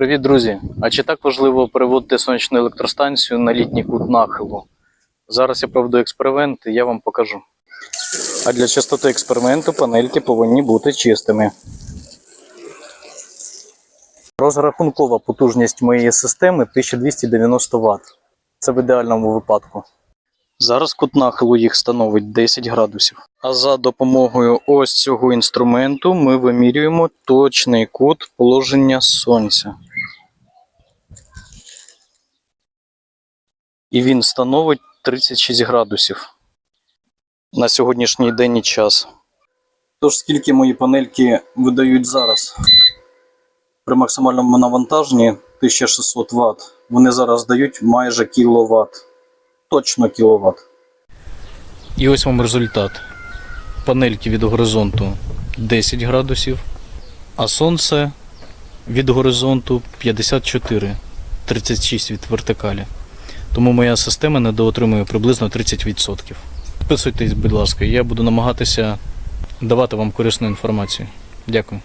Привіт, друзі! А чи так важливо переводити сонячну електростанцію на літній кут нахилу? Зараз я проведу експеримент і я вам покажу. А для частоти експерименту панельки повинні бути чистими. Розрахункова потужність моєї системи 1290 Вт. Це в ідеальному випадку. Зараз кут нахилу їх становить 10 градусів. А за допомогою ось цього інструменту ми вимірюємо точний кут положення сонця. І він становить 36 градусів на сьогоднішній день і час. Тож скільки мої панельки видають зараз? При максимальному навантаженні 1600 Вт. Вони зараз дають майже кіловат. Точно кіловат. І ось вам результат. Панельки від горизонту 10 градусів, а сонце від горизонту 54, 36 від вертикалі. Тому моя система недоотримує приблизно 30%. Підписуйтесь, будь ласка, я буду намагатися давати вам корисну інформацію. Дякую.